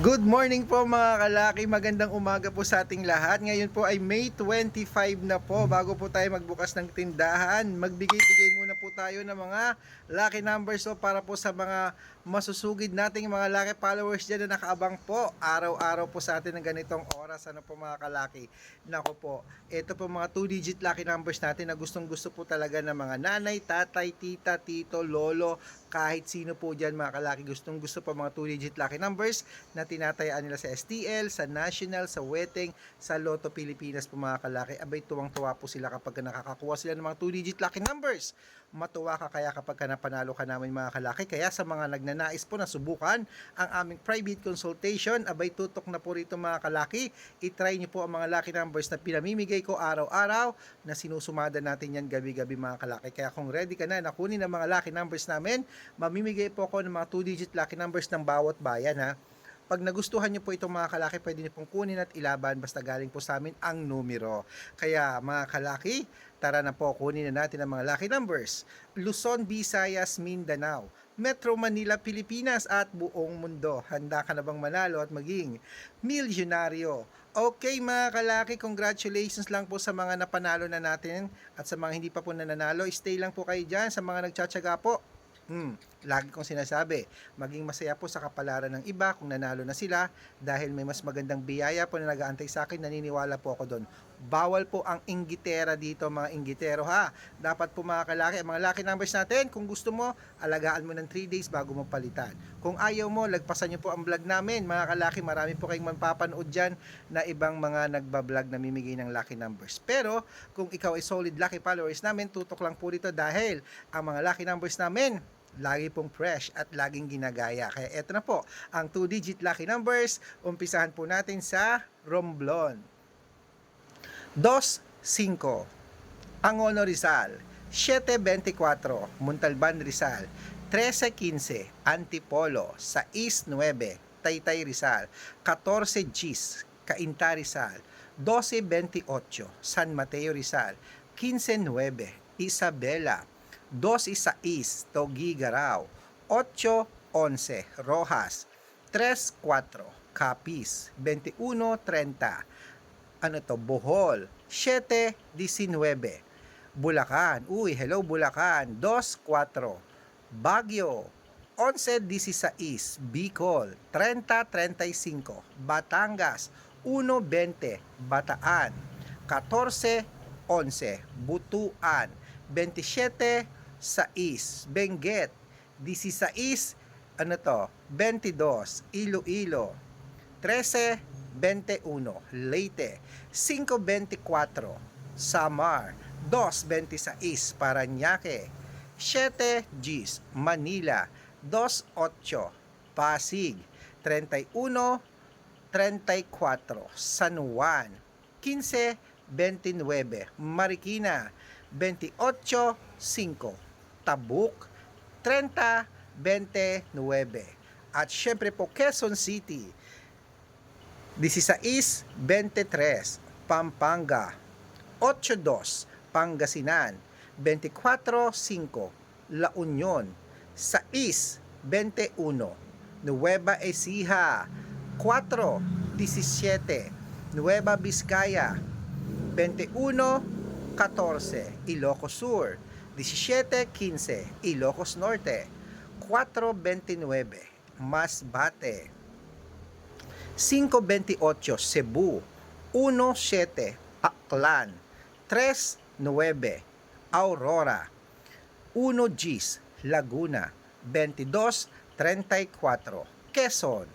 Good morning po mga kalaki, magandang umaga po sa ating lahat. Ngayon po ay May 25 na po. Bago po tayo magbukas ng tindahan, magbigay-bigay muna po tayo ng mga lucky numbers so para po sa mga masusugid nating mga lucky followers dyan na nakaabang po araw-araw po sa atin ng ganitong oras. Ano po mga kalaki? Nako po, ito po mga 2-digit lucky numbers natin na gustong gusto po talaga ng mga nanay, tatay, tita, tito, lolo, kahit sino po dyan mga kalaki gustong gusto po mga 2-digit lucky numbers na tinatayaan nila sa STL, sa National, sa Wedding, sa Lotto Pilipinas po mga kalaki. Abay tuwang-tuwa po sila kapag nakakakuha sila ng mga 2-digit lucky numbers. Matuwa ka kaya kapag ka napanalo ka namin mga kalaki. Kaya sa mga nagnanais po na subukan ang aming private consultation, abay tutok na po rito mga kalaki. I-try niyo po ang mga lucky numbers na pinamimigay ko araw-araw na sinusumada natin yan gabi-gabi mga kalaki. Kaya kung ready ka na na kunin ang mga lucky numbers namin, mamimigay po ako ng mga 2-digit lucky numbers ng bawat bayan ha. Pag nagustuhan niyo po itong mga kalaki, pwede niyo pong kunin at ilaban basta galing po sa amin ang numero. Kaya mga kalaki, tara na po kunin na natin ang mga lucky numbers. Luzon, Visayas, Mindanao, Metro Manila, Pilipinas at buong mundo. Handa ka na bang manalo at maging milyonaryo? Okay mga kalaki, congratulations lang po sa mga napanalo na natin at sa mga hindi pa po nananalo, stay lang po kayo dyan sa mga nagtsatsaga po. Hmm, lagi kong sinasabi, maging masaya po sa kapalaran ng iba kung nanalo na sila dahil may mas magandang biyaya po na nag-aantay sa akin, naniniwala po ako doon. Bawal po ang inggitera dito mga inggitero ha. Dapat po mga kalaki, ang mga lucky numbers natin, kung gusto mo, alagaan mo ng 3 days bago mo palitan. Kung ayaw mo, lagpasan nyo po ang vlog namin. Mga kalaki, marami po kayong mapapanood dyan na ibang mga nagbablog na mimigay ng lucky numbers. Pero, kung ikaw ay solid lucky followers namin, tutok lang po dito dahil ang mga lucky numbers namin, lagi pong fresh at laging ginagaya. Kaya eto na po, ang 2-digit lucky numbers. Umpisahan po natin sa Romblon. 2-5. Angono Rizal. 7-24. Montalban Rizal. 13-15. Antipolo. 6-9. Taytay Rizal. 14 Gis. Cainta Rizal. 12-28. San Mateo Rizal. 15-9. Isabela. 2 Isais, Togigaraw, 8-11, Rojas, 3-4, Capiz, 21-30, ano to, Bohol, 7-19, Bulacan, uy, hello Bulacan, 2-4, Baguio, 11-16, Bicol, 30-35, Batangas, 1-20, Bataan, 14-11, Butuan, 27 6, Benguet, 16, ano to, 22, Iloilo, 13, 21, Leyte, 5, 24, Samar, 2, 26, Paranaque, 7, Gis, Manila, 2, 8, Pasig, 31, 34, San Juan, 15, 29, Marikina, 28, 5, Tabuk, 30-29. At syempre po, Quezon City, 16-23, Pampanga, 8-2, Pangasinan, 24-5, La Union, 6-21, Nueva Ecija, 4-17, Nueva Vizcaya, 21-14, Ilocos Sur, 17.15 Ilocos Norte. 4.29 Masbate 5.28 Cebu. 1.7 Aklan. 3.9 Aurora. 1 Gis Laguna. 22.34 Quezon.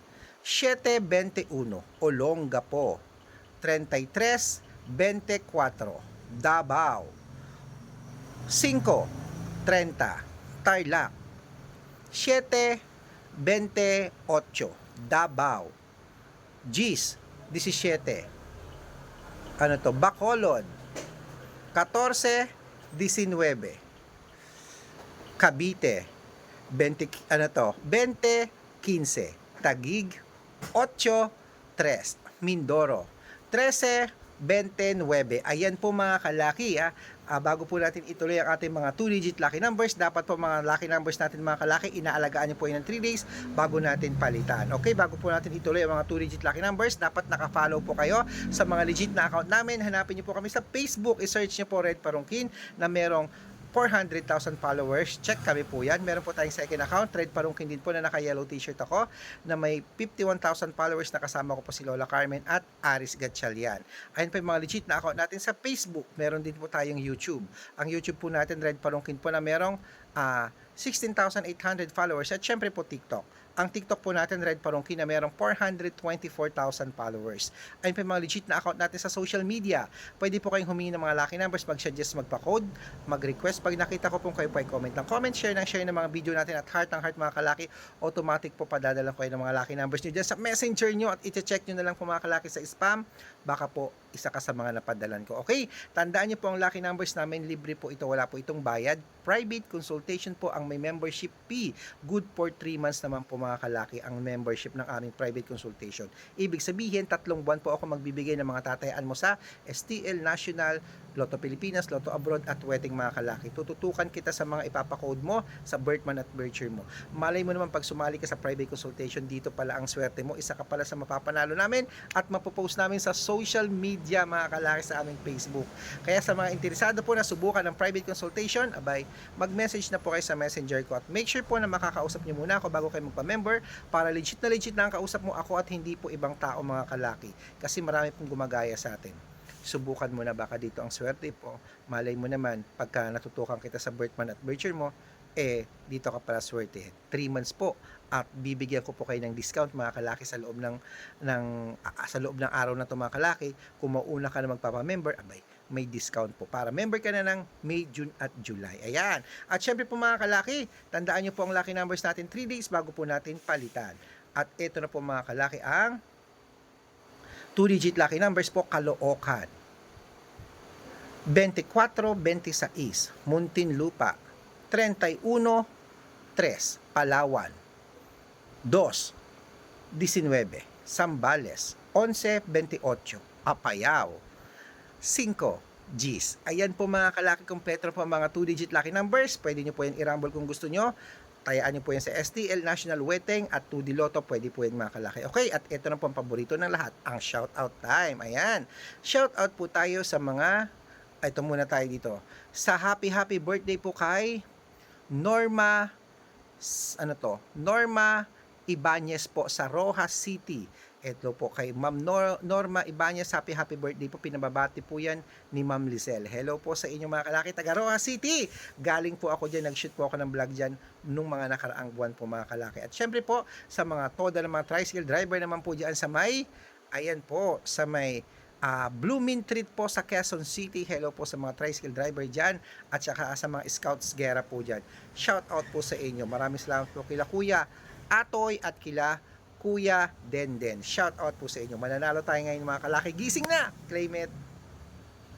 7.21 Olongapo 33.24 Davao. 5.30 Tarlac 7.28 Davao Gis 17 ano to? Bacolod 14.19 Cavite 20 ano to? 20.15 Tagig 8.3 Mindoro 13.40 29. Ayan po mga kalaki ha. Ah, bago po natin ituloy ang ating mga 2-digit lucky numbers, dapat po mga lucky numbers natin mga kalaki, inaalagaan niyo po yun ng 3 days bago natin palitan. Okay, bago po natin ituloy ang mga 2-digit lucky numbers, dapat naka-follow po kayo sa mga legit na account namin. Hanapin niyo po kami sa Facebook, i-search niyo po Red Parungkin na merong 400,000 followers. Check kami po yan. Meron po tayong second account, Red Parungkin din po na naka-yellow t-shirt ako na may 51,000 followers na kasama ko po si Lola Carmen at Aris Gatchalian. Ayun po yung mga legit na account natin sa Facebook. Meron din po tayong YouTube. Ang YouTube po natin, Red Parungkin po na merong ah, 16,800 followers at syempre po TikTok. Ang TikTok po natin, Red Parungkin, na merong 424,000 followers. Ayun po yung mga legit na account natin sa social media. Pwede po kayong humingi ng mga lucky numbers, mag-suggest, magpa-code, mag-request. Pag nakita ko po kayo po ay comment ng comment, share ng share ng mga video natin at heart ng heart mga kalaki, automatic po padadala ko kayo ng mga lucky numbers nyo dyan sa messenger nyo at iti-check nyo na lang po mga kalaki sa spam. Baka po isa ka sa mga napadalan ko. Okay? Tandaan nyo po ang lucky numbers namin. Libre po ito. Wala po itong bayad. Private consultation po ang may membership fee. Good for 3 months naman po mga kalaki ang membership ng aming private consultation. Ibig sabihin, tatlong buwan po ako magbibigay ng mga tatayaan mo sa STL National, Lotto Pilipinas, Lotto Abroad at Wedding mga kalaki. Tututukan kita sa mga ipapakode mo sa birthman at birthyear mo. Malay mo naman pag sumali ka sa private consultation, dito pala ang swerte mo. Isa ka pala sa mapapanalo namin at mapopost namin sa social media mga kalaki sa aming Facebook. Kaya sa mga interesado po na subukan ng private consultation, abay, mag-message na po kayo sa messenger ko at make sure po na makakausap niyo muna ako bago kayo magpa-member para legit na legit na ang kausap mo ako at hindi po ibang tao mga kalaki. Kasi marami pong gumagaya sa atin. Subukan mo na baka dito ang swerte po. Malay mo naman pagka natutukan kita sa birthman at birthyear mo eh dito ka pala swerte. 3 months po. At bibigyan ko po kayo ng discount mga kalaki sa loob ng ng ah, sa loob ng araw na to mga kalaki. Kung mauna ka na magpapa-member abay may discount po para member ka na ng May, June at July. Ayan. At syempre po mga kalaki, tandaan nyo po ang lucky numbers natin 3 days bago po natin palitan. At ito na po mga kalaki ang 2-digit lucky numbers po Caloocan. 24-26 Muntinlupa 31 3 Palawan 2 19 Sambales 11-28 Apayao 5 G's. Ayan po mga kalaki kompleto po mga 2-digit lucky numbers. Pwede nyo po yan i-rumble kung gusto nyo. Tayaan nyo po yan sa STL National Wedding at 2D Lotto. Pwede po yan mga kalaki. Okay, at ito na po ang paborito ng lahat. Ang shoutout time. Ayan. Shoutout po tayo sa mga ito muna tayo dito. Sa happy happy birthday po kay Norma ano to? Norma Ibanez po sa Rojas City. Ito po kay Ma'am Nor- Norma Ibanez, happy happy birthday po. Pinababati po yan ni Ma'am Lizelle. Hello po sa inyo mga kalaki, taga Rojas City. Galing po ako dyan, nag-shoot po ako ng vlog dyan nung mga nakaraang buwan po mga kalaki. At syempre po, sa mga toda ng mga tricycle driver naman po dyan sa may, ayan po, sa may ah Blooming Treat po sa Quezon City. Hello po sa mga tricycle driver dyan at saka sa mga scouts gera po dyan. Shout out po sa inyo. Maraming salamat po kila Kuya Atoy at kila Kuya Denden. Shout out po sa inyo. Mananalo tayo ngayon mga kalaki. Gising na! Claim it!